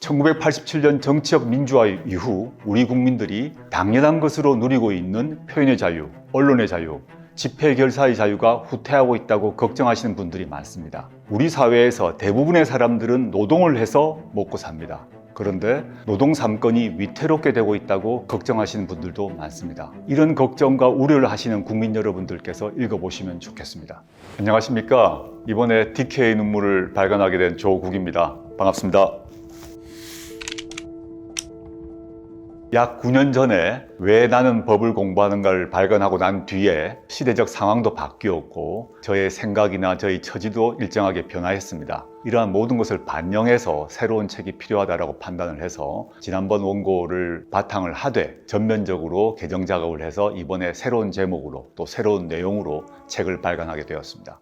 1987년 정치적 민주화 이후 우리 국민들이 당연한 것으로 누리고 있는 표현의 자유, 언론의 자유, 집회 결사의 자유가 후퇴하고 있다고 걱정하시는 분들이 많습니다. 우리 사회에서 대부분의 사람들은 노동을 해서 먹고 삽니다. 그런데 노동 삼권이 위태롭게 되고 있다고 걱정하시는 분들도 많습니다. 이런 걱정과 우려를 하시는 국민 여러분들께서 읽어보시면 좋겠습니다. 안녕하십니까? 이번에 DK의 눈물을 발견하게 된 조국입니다. 반갑습니다. 약 9년 전에 왜 나는 법을 공부하는가를 발견하고 난 뒤에 시대적 상황도 바뀌었고 저의 생각이나 저의 처지도 일정하게 변화했습니다. 이러한 모든 것을 반영해서 새로운 책이 필요하다고 판단을 해서 지난번 원고를 바탕을 하되 전면적으로 개정 작업을 해서 이번에 새로운 제목으로 또 새로운 내용으로 책을 발간하게 되었습니다.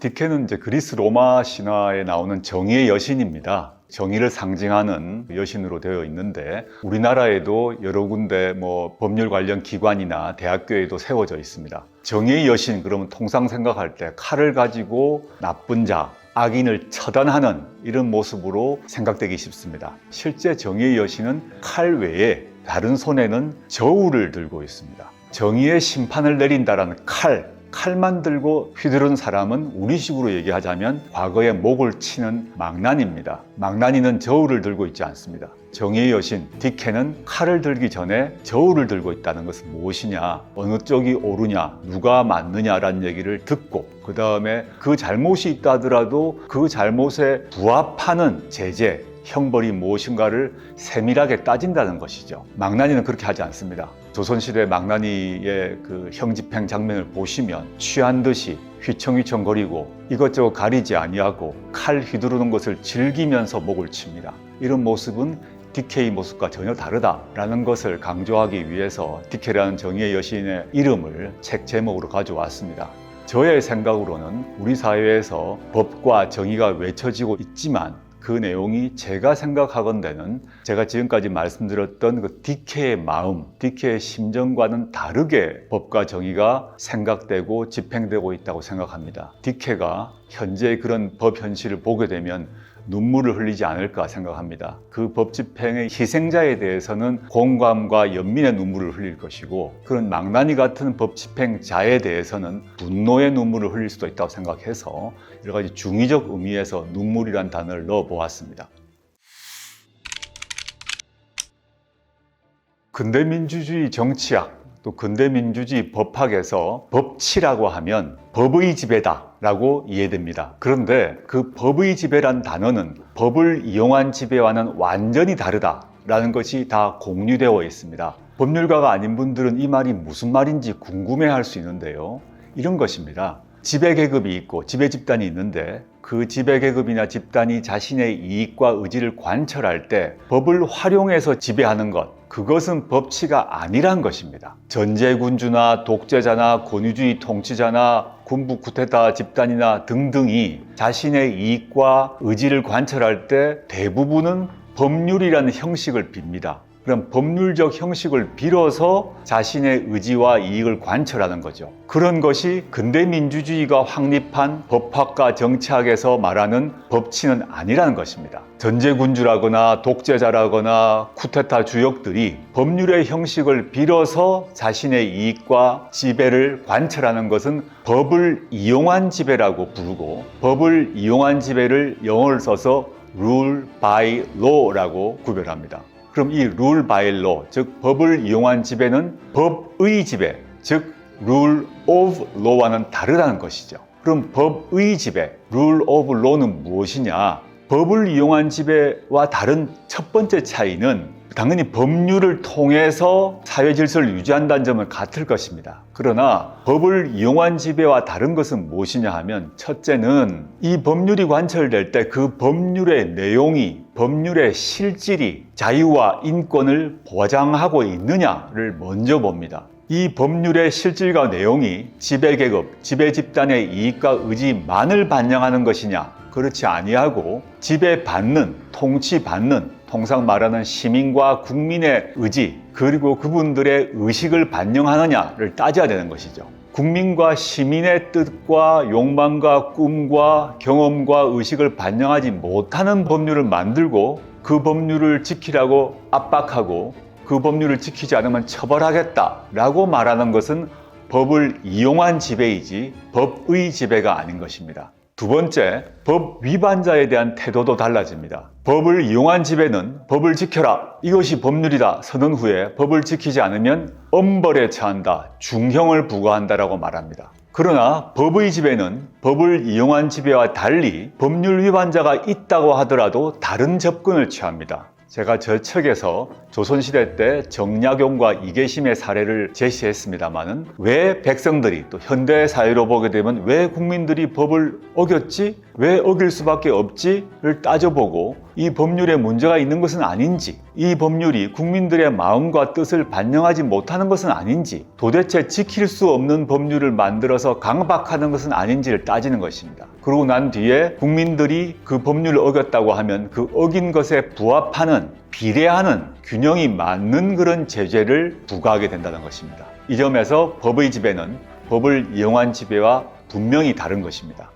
디케는 이제 그리스 로마 신화에 나오는 정의의 여신입니다. 정의를 상징하는 여신으로 되어 있는데 우리나라에도 여러 군데 뭐 법률 관련 기관이나 대학교에도 세워져 있습니다. 정의의 여신 그러면 통상 생각할 때 칼을 가지고 나쁜 자, 악인을 처단하는 이런 모습으로 생각되기 쉽습니다. 실제 정의의 여신은 칼 외에 다른 손에는 저울을 들고 있습니다. 정의의 심판을 내린다라는 칼, 칼만 들고 휘두른 사람은 우리식으로 얘기하자면 과거에 목을 치는 망나니입니다. 망나니는 저울을 들고 있지 않습니다. 정의의 여신 디케는 칼을 들기 전에 저울을 들고 있다는 것은 무엇이냐, 어느 쪽이 옳으냐, 누가 맞느냐라는 얘기를 듣고 그 다음에 그 잘못이 있다 하더라도 그 잘못에 부합하는 제재, 형벌이 무엇인가를 세밀하게 따진다는 것이죠. 망나니는 그렇게 하지 않습니다. 조선시대 망나니의 그 형집행 장면을 보시면 취한 듯이 휘청휘청거리고 이것저것 가리지 아니하고 칼 휘두르는 것을 즐기면서 목을 칩니다. 이런 모습은 디케이 모습과 전혀 다르다라는 것을 강조하기 위해서 디케라는 정의의 여신의 이름을 책 제목으로 가져왔습니다. 저의 생각으로는 우리 사회에서 법과 정의가 외쳐지고 있지만 그 내용이 제가 생각하건대는 제가 지금까지 말씀드렸던 그 디케의 마음, 디케의 심정과는 다르게 법과 정의가 생각되고 집행되고 있다고 생각합니다. 디케가 현재 그런 법 현실을 보게 되면 눈물을 흘리지 않을까 생각합니다. 그 법 집행의 희생자에 대해서는 공감과 연민의 눈물을 흘릴 것이고 그런 망나니 같은 법 집행자에 대해서는 분노의 눈물을 흘릴 수도 있다고 생각해서 여러 가지 중의적 의미에서 눈물이란 단어를 넣어 보았습니다. 근대민주주의 정치학 또 근대민주주의 법학에서 법치라고 하면 법의 지배다라고 이해됩니다. 그런데 그 법의 지배란 단어는 법을 이용한 지배와는 완전히 다르다라는 것이 다 공유되어 있습니다. 법률가가 아닌 분들은 이 말이 무슨 말인지 궁금해 할 수 있는데요. 이런 것입니다. 지배 계급이 있고 지배 집단이 있는데 그 지배 계급이나 집단이 자신의 이익과 의지를 관철할 때 법을 활용해서 지배하는 것 그것은 법치가 아니란 것입니다. 전제군주나 독재자나 권위주의 통치자나 군부 쿠데타 집단이나 등등이 자신의 이익과 의지를 관철할 때 대부분은 법률이라는 형식을 빕니다. 그럼 법률적 형식을 빌어서 자신의 의지와 이익을 관철하는 거죠. 그런 것이 근대 민주주의가 확립한 법학과 정치학에서 말하는 법치는 아니라는 것입니다. 전제군주라거나 독재자라거나 쿠데타 주역들이 법률의 형식을 빌어서 자신의 이익과 지배를 관철하는 것은 법을 이용한 지배라고 부르고 법을 이용한 지배를 영어를 써서 rule by law라고 구별합니다. 그럼 이 룰 바이 로, 즉 법을 이용한 지배는 법의 지배, 즉룰 오브 로와는 다르다는 것이죠. 그럼 법의 지배, 룰 오브 로는 무엇이냐? 법을 이용한 지배와 다른 첫 번째 차이는 당연히 법률을 통해서 사회 질서를 유지한다는 점은 같을 것입니다. 그러나 법을 이용한 지배와 다른 것은 무엇이냐 하면 첫째는 이 법률이 관철될 때 그 법률의 내용이 법률의 실질이 자유와 인권을 보장하고 있느냐를 먼저 봅니다. 이 법률의 실질과 내용이 지배계급, 지배집단의 이익과 의지만을 반영하는 것이냐? 그렇지 아니하고 지배받는, 통치받는 통상 말하는 시민과 국민의 의지 그리고 그분들의 의식을 반영하느냐를 따져야 되는 것이죠. 국민과 시민의 뜻과 욕망과 꿈과 경험과 의식을 반영하지 못하는 법률을 만들고 그 법률을 지키라고 압박하고 그 법률을 지키지 않으면 처벌하겠다라고 말하는 것은 법을 이용한 지배이지 법의 지배가 아닌 것입니다. 두 번째, 법 위반자에 대한 태도도 달라집니다. 법을 이용한 지배는 법을 지켜라. 이것이 법률이다. 선언 후에 법을 지키지 않으면 엄벌에 처한다. 중형을 부과한다라고 말합니다. 그러나 법의 지배는 법을 이용한 지배와 달리 법률 위반자가 있다고 하더라도 다른 접근을 취합니다. 제가 저 책에서 조선시대 때 정약용과 이계심의 사례를 제시했습니다마는 왜 백성들이 또 현대 사회로 보게 되면 왜 국민들이 법을 어겼지? 왜 어길 수밖에 없지?를 따져보고 이 법률에 문제가 있는 것은 아닌지, 이 법률이 국민들의 마음과 뜻을 반영하지 못하는 것은 아닌지, 도대체 지킬 수 없는 법률을 만들어서 강박하는 것은 아닌지를 따지는 것입니다. 그러고 난 뒤에 국민들이 그 법률을 어겼다고 하면 그 어긴 것에 부합하는 비례하는 균형이 맞는 그런 제재를 부과하게 된다는 것입니다. 이 점에서 법의 지배는 법을 이용한 지배와 분명히 다른 것입니다.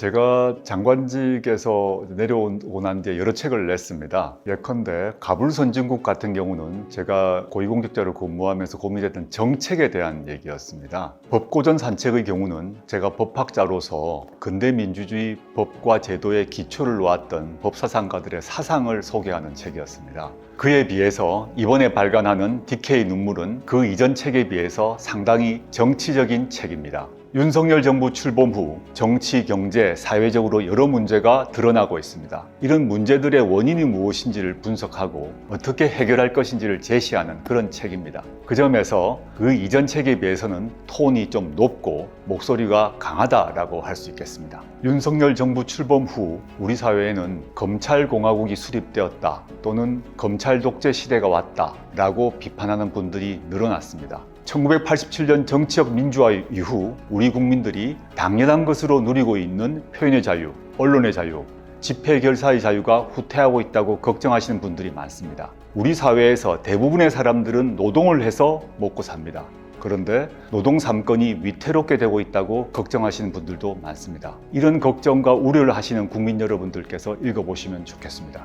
제가 장관직에서 내려오고 난 뒤에 여러 책을 냈습니다. 예컨대 가불 선진국 같은 경우는 제가 고위공직자로 근무하면서 고민했던 정책에 대한 얘기였습니다. 법고전 산책의 경우는 제가 법학자로서 근대 민주주의 법과 제도의 기초를 놓았던 법사상가들의 사상을 소개하는 책이었습니다. 그에 비해서 이번에 발간하는 DK 눈물은 그 이전 책에 비해서 상당히 정치적인 책입니다. 윤석열 정부 출범 후 정치, 경제, 사회적으로 여러 문제가 드러나고 있습니다. 이런 문제들의 원인이 무엇인지를 분석하고 어떻게 해결할 것인지를 제시하는 그런 책입니다. 그 점에서 그 이전 책에 비해서는 톤이 좀 높고 목소리가 강하다라고 할 수 있겠습니다. 윤석열 정부 출범 후 우리 사회에는 검찰공화국이 수립되었다 또는 검찰 독재 시대가 왔다라고 비판하는 분들이 늘어났습니다. 1987년 정치적 민주화 이후 우리 국민들이 당연한 것으로 누리고 있는 표현의 자유, 언론의 자유, 집회 결사의 자유가 후퇴하고 있다고 걱정하시는 분들이 많습니다. 우리 사회에서 대부분의 사람들은 노동을 해서 먹고 삽니다. 그런데 노동 3건이 위태롭게 되고 있다고 걱정하시는 분들도 많습니다. 이런 걱정과 우려를 하시는 국민 여러분들께서 읽어보시면 좋겠습니다.